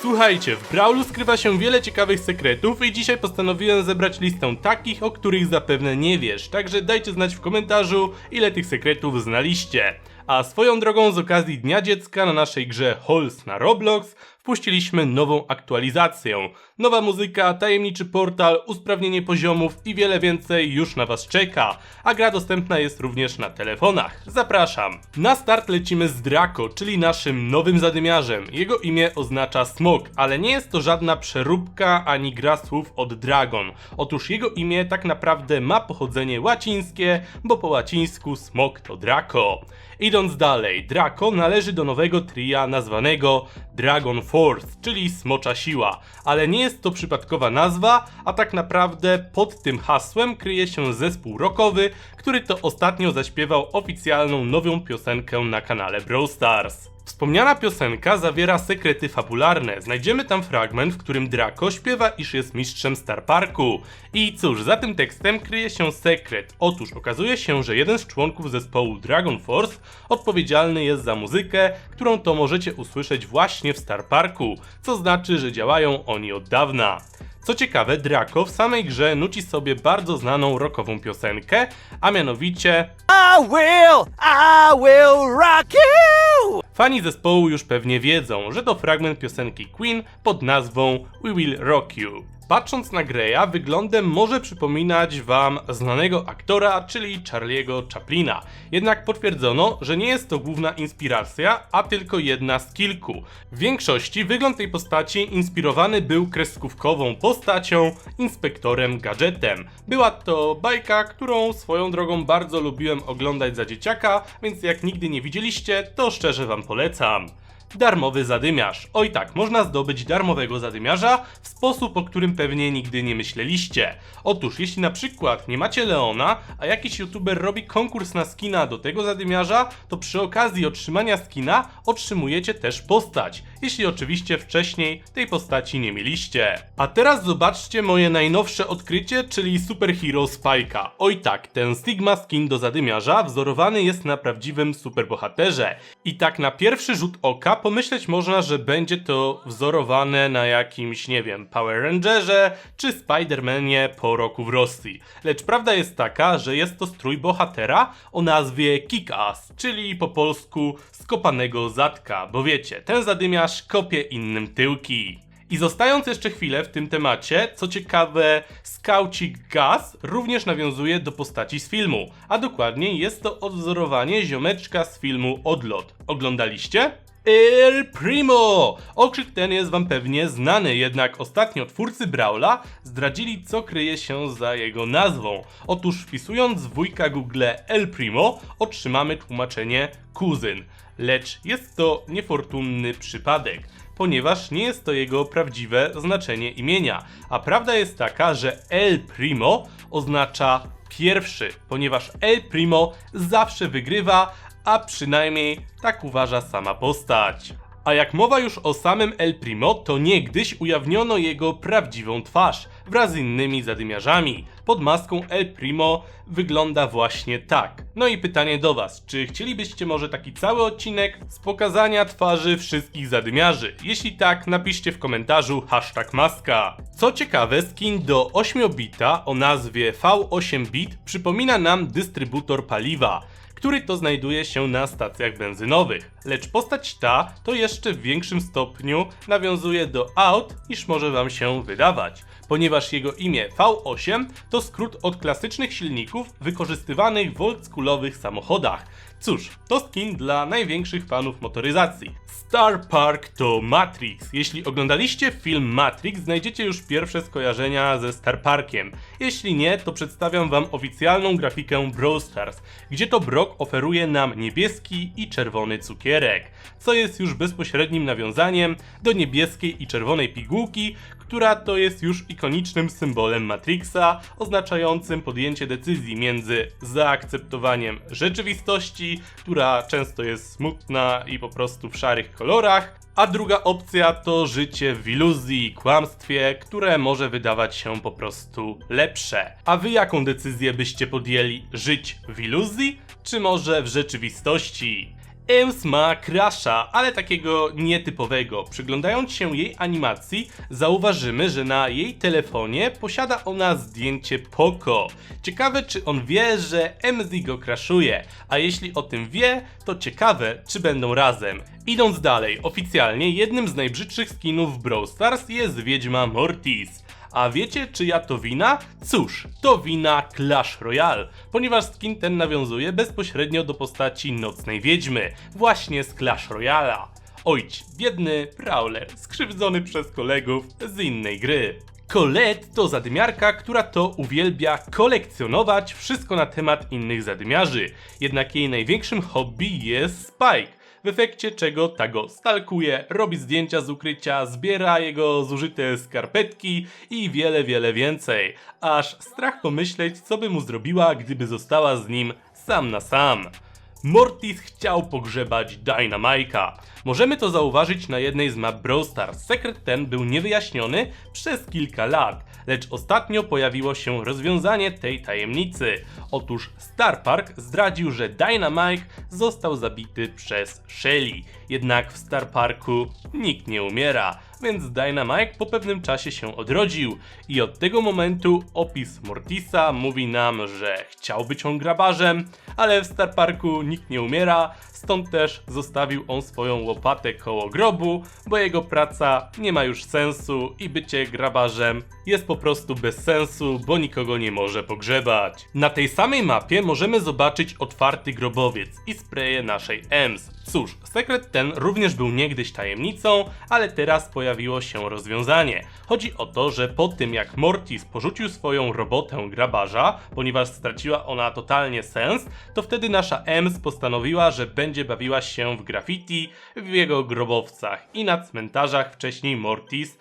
Słuchajcie, w Brawlu skrywa się wiele ciekawych sekretów i dzisiaj postanowiłem zebrać listę takich, o których zapewne nie wiesz, także dajcie znać w komentarzu, ile tych sekretów znaliście. A swoją drogą z okazji Dnia Dziecka na naszej grze Halls na Roblox wpuściliśmy nową aktualizację. Nowa muzyka, tajemniczy portal, usprawnienie poziomów i wiele więcej już na Was czeka, a gra dostępna jest również na telefonach. Zapraszam! Na start lecimy z Draco, czyli naszym nowym zadymiarzem. Jego imię oznacza smok, ale nie jest to żadna przeróbka ani gra słów od Dragon. Otóż jego imię tak naprawdę ma pochodzenie łacińskie, bo po łacińsku smok to Draco. Idąc dalej, Draco należy do nowego tria nazwanego Dragon Force, czyli Smocza Siła, ale nie jest to przypadkowa nazwa, a tak naprawdę pod tym hasłem kryje się zespół rockowy, który to ostatnio zaśpiewał oficjalną nową piosenkę na kanale Brawl Stars. Wspomniana piosenka zawiera sekrety fabularne. Znajdziemy tam fragment, w którym Draco śpiewa, iż jest mistrzem Star Parku. I cóż, za tym tekstem kryje się sekret. Otóż okazuje się, że jeden z członków zespołu Dragon Force odpowiedzialny jest za muzykę, którą to możecie usłyszeć właśnie w Star Parku, co znaczy, że działają oni od dawna. Co ciekawe, Draco w samej grze nuci sobie bardzo znaną rockową piosenkę, a mianowicie I will, I will rock you! Fani zespołu już pewnie wiedzą, że to fragment piosenki Queen pod nazwą We Will Rock You. Patrząc na Greya, wyglądem może przypominać wam znanego aktora, czyli Charlie'ego Chaplina. Jednak potwierdzono, że nie jest to główna inspiracja, a tylko jedna z kilku. W większości wygląd tej postaci inspirowany był kreskówkową postacią, inspektorem Gadżetem. Była to bajka, którą swoją drogą bardzo lubiłem oglądać za dzieciaka, więc jak nigdy nie widzieliście, to szczerze wam polecam. Darmowy zadymiarz. Oj tak, można zdobyć darmowego zadymiarza w sposób, o którym pewnie nigdy nie myśleliście. Otóż, jeśli na przykład nie macie Leona, a jakiś youtuber robi konkurs na skina do tego zadymiarza, to przy okazji otrzymania skina otrzymujecie też postać. Jeśli oczywiście wcześniej tej postaci nie mieliście. A teraz zobaczcie moje najnowsze odkrycie, czyli Superhero Spike'a. Oj tak, ten Sigma skin do zadymiarza wzorowany jest na prawdziwym superbohaterze. I tak na pierwszy rzut oka pomyśleć można, że będzie to wzorowane na jakimś, nie wiem, Power Rangerze czy Spider-Manie po roku w Rosji. Lecz prawda jest taka, że jest to strój bohatera o nazwie Kick-Ass, czyli po polsku skopanego zadka, bo wiecie, ten zadymiarz kopie innym tyłki. I zostając jeszcze chwilę w tym temacie, co ciekawe, Skaucik Gas również nawiązuje do postaci z filmu, a dokładniej jest to odwzorowanie ziomeczka z filmu Odlot. Oglądaliście? El Primo! Okrzyk ten jest wam pewnie znany, jednak ostatnio twórcy Brawla zdradzili co kryje się za jego nazwą. Otóż wpisując w wujka Google El Primo otrzymamy tłumaczenie kuzyn. Lecz jest to niefortunny przypadek ponieważ nie jest to jego prawdziwe znaczenie imienia. A prawda jest taka, że El Primo oznacza pierwszy, ponieważ El Primo zawsze wygrywa, a przynajmniej tak uważa sama postać. A jak mowa już o samym El Primo, to niegdyś ujawniono jego prawdziwą twarz wraz z innymi zadymiarzami. Pod maską El Primo wygląda właśnie tak. No i pytanie do Was, czy chcielibyście może taki cały odcinek z pokazania twarzy wszystkich zadymiarzy? Jeśli tak, napiszcie w komentarzu hashtag maska. Co ciekawe, skin do 8-bita o nazwie V8-bit przypomina nam dystrybutor paliwa który to znajduje się na stacjach benzynowych. Lecz postać ta to jeszcze w większym stopniu nawiązuje do aut niż może wam się wydawać, ponieważ jego imię V8 to skrót od klasycznych silników wykorzystywanych w oldschoolowych samochodach. Cóż, to skin dla największych fanów motoryzacji. Star Park to Matrix. Jeśli oglądaliście film Matrix, znajdziecie już pierwsze skojarzenia ze Star Parkiem. Jeśli nie, to przedstawiam wam oficjalną grafikę Brawl Stars, gdzie to Brock oferuje nam niebieski i czerwony co jest już bezpośrednim nawiązaniem do niebieskiej i czerwonej pigułki, która to jest już ikonicznym symbolem Matrixa, oznaczającym podjęcie decyzji między zaakceptowaniem rzeczywistości, która często jest smutna i po prostu w szarych kolorach, a druga opcja to życie w iluzji i kłamstwie, które może wydawać się po prostu lepsze. A wy jaką decyzję byście podjęli? Żyć w iluzji, czy może w rzeczywistości? Ems ma crasha, ale takiego nietypowego. Przyglądając się jej animacji, zauważymy, że na jej telefonie posiada ona zdjęcie Poco. Ciekawe, czy on wie, że MZ go crashuje, a jeśli o tym wie, to ciekawe, czy będą razem. Idąc dalej, oficjalnie jednym z najbrzydszych skinów w Brawl Stars jest Wiedźma Mortis. A wiecie czyja to wina? Cóż, to wina Clash Royale, ponieważ skin ten nawiązuje bezpośrednio do postaci Nocnej Wiedźmy, właśnie z Clash Royale'a. Ojć, biedny Prowler, skrzywdzony przez kolegów z innej gry. Colette to zadymiarka, która to uwielbia kolekcjonować wszystko na temat innych zadymiarzy, jednak jej największym hobby jest Spike w efekcie czego ta go stalkuje, robi zdjęcia z ukrycia, zbiera jego zużyte skarpetki i wiele, wiele więcej. Aż strach pomyśleć, co by mu zrobiła, gdyby została z nim sam na sam. Mortis chciał pogrzebać Dynamike'a. Możemy to zauważyć na jednej z map Brawl Stars. Sekret ten był niewyjaśniony przez kilka lat, lecz ostatnio pojawiło się rozwiązanie tej tajemnicy. Otóż Star Park zdradził, że Dynamike został zabity przez Shelly. Jednak w Star Parku nikt nie umiera, więc Dynamike po pewnym czasie się odrodził i od tego momentu opis Mortisa mówi nam, że chciał być on grabarzem, ale w Star Parku nikt nie umiera, stąd też zostawił on swoją łopatę koło grobu, bo jego praca nie ma już sensu i bycie grabarzem jest po prostu bez sensu, bo nikogo nie może pogrzebać. Na tej samej mapie możemy zobaczyć otwarty grobowiec i spreje naszej EMS. Cóż, sekret ten również był niegdyś tajemnicą, ale teraz pojawiło się rozwiązanie. Chodzi o to, że po tym jak Mortis porzucił swoją robotę grabarza, ponieważ straciła ona totalnie sens, to wtedy nasza EMS postanowiła, że będzie bawiła się w graffiti w jego grobowcach i na cmentarzach wcześniej Mortis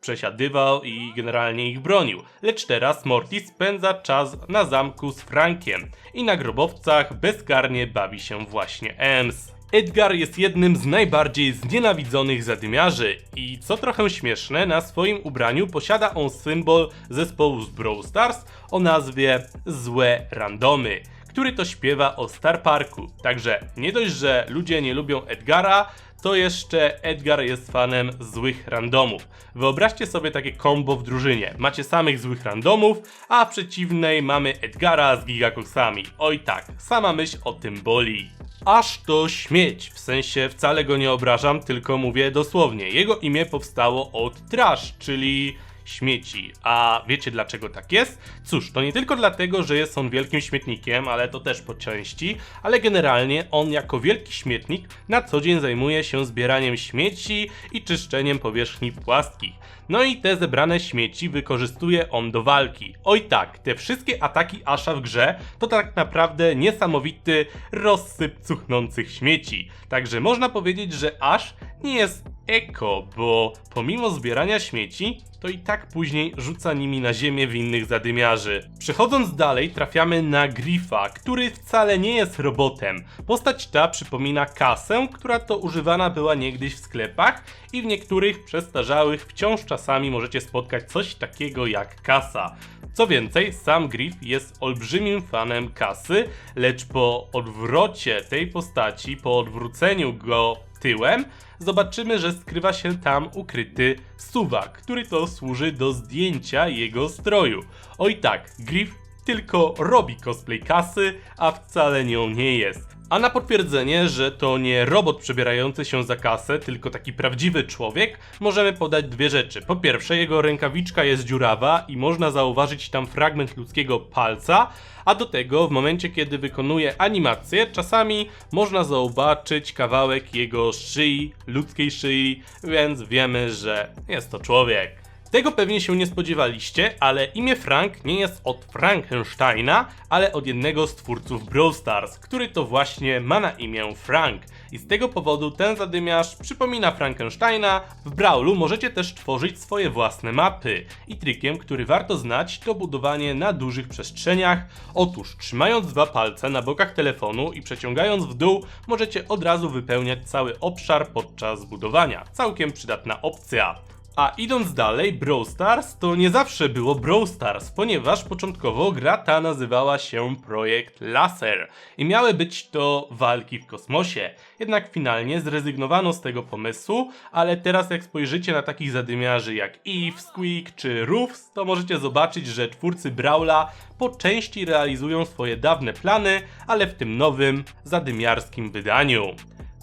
przesiadywał i generalnie ich bronił. Lecz teraz Mortis spędza czas na zamku z Frankiem i na grobowcach bezkarnie bawi się właśnie Ems. Edgar jest jednym z najbardziej znienawidzonych zadymiarzy i co trochę śmieszne, na swoim ubraniu posiada on symbol zespołu z Brawl Stars o nazwie Złe Randomy który to śpiewa o Star Parku. Także nie dość, że ludzie nie lubią Edgara, to jeszcze Edgar jest fanem złych randomów. Wyobraźcie sobie takie combo w drużynie. Macie samych złych randomów, a w przeciwnej mamy Edgara z gigakoksami. Oj tak, sama myśl o tym boli. Aż to śmieć, w sensie wcale go nie obrażam, tylko mówię dosłownie. Jego imię powstało od trash, czyli śmieci. A wiecie dlaczego tak jest? Cóż, to nie tylko dlatego, że jest on wielkim śmietnikiem, ale to też po części, ale generalnie on jako wielki śmietnik na co dzień zajmuje się zbieraniem śmieci i czyszczeniem powierzchni płaskich. No i te zebrane śmieci wykorzystuje on do walki. Oj tak, te wszystkie ataki Asha w grze to tak naprawdę niesamowity rozsyp cuchnących śmieci. Także można powiedzieć, że Ash nie jest eko, bo pomimo zbierania śmieci, to i tak później rzuca nimi na ziemię winnych zadymiarzy. Przechodząc dalej, trafiamy na Griffa, który wcale nie jest robotem. Postać ta przypomina kasę, która to używana była niegdyś w sklepach i w niektórych przestarzałych wciąż czasami możecie spotkać coś takiego jak kasa. Co więcej, sam Griff jest olbrzymim fanem kasy, lecz po odwrocie tej postaci, po odwróceniu go tyłem, zobaczymy, że skrywa się tam ukryty suwak, który to służy do zdjęcia jego stroju. Oj tak, Griff tylko robi cosplay kasy, a wcale nią nie jest. A na potwierdzenie, że to nie robot przebierający się za kasę, tylko taki prawdziwy człowiek, możemy podać dwie rzeczy. Po pierwsze, jego rękawiczka jest dziurawa i można zauważyć tam fragment ludzkiego palca, a do tego w momencie, kiedy wykonuje animację, czasami można zobaczyć kawałek jego szyi, ludzkiej szyi, więc wiemy, że jest to człowiek. Tego pewnie się nie spodziewaliście, ale imię Frank nie jest od Frankensteina, ale od jednego z twórców Brawl Stars, który to właśnie ma na imię Frank. I z tego powodu ten zadymiarz przypomina Frankensteina. W Brawlu możecie też tworzyć swoje własne mapy. I trikiem, który warto znać, to budowanie na dużych przestrzeniach. Otóż, trzymając dwa palce na bokach telefonu i przeciągając w dół, możecie od razu wypełniać cały obszar podczas budowania. Całkiem przydatna opcja. A idąc dalej, Brawl Stars to nie zawsze było Brawl Stars, ponieważ początkowo gra ta nazywała się Projekt Laser i miały być to walki w kosmosie. Jednak finalnie zrezygnowano z tego pomysłu, ale teraz jak spojrzycie na takich zadymiarzy jak Eve, Squeak czy Roofs, to możecie zobaczyć, że twórcy Brawla po części realizują swoje dawne plany, ale w tym nowym, zadymiarskim wydaniu.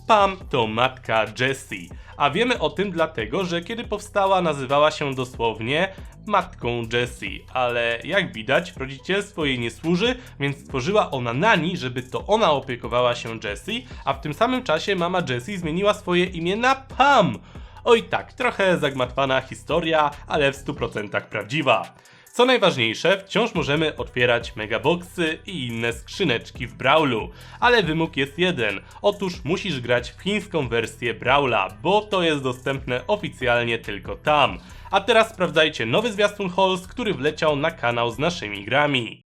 Pam to matka Jessie, a wiemy o tym dlatego, że kiedy powstała nazywała się dosłownie matką Jessie, ale jak widać rodzicielstwo jej nie służy, więc stworzyła ona nani, żeby to ona opiekowała się Jessie, a w tym samym czasie mama Jessie zmieniła swoje imię na Pam. Oj tak, trochę zagmatwana historia, ale w 100% prawdziwa. Co najważniejsze, wciąż możemy otwierać megaboxy i inne skrzyneczki w Brawlu, ale wymóg jest jeden. Otóż musisz grać w chińską wersję Brawla, bo to jest dostępne oficjalnie tylko tam. A teraz sprawdzajcie nowy zwiastun Halls, który wleciał na kanał z naszymi grami.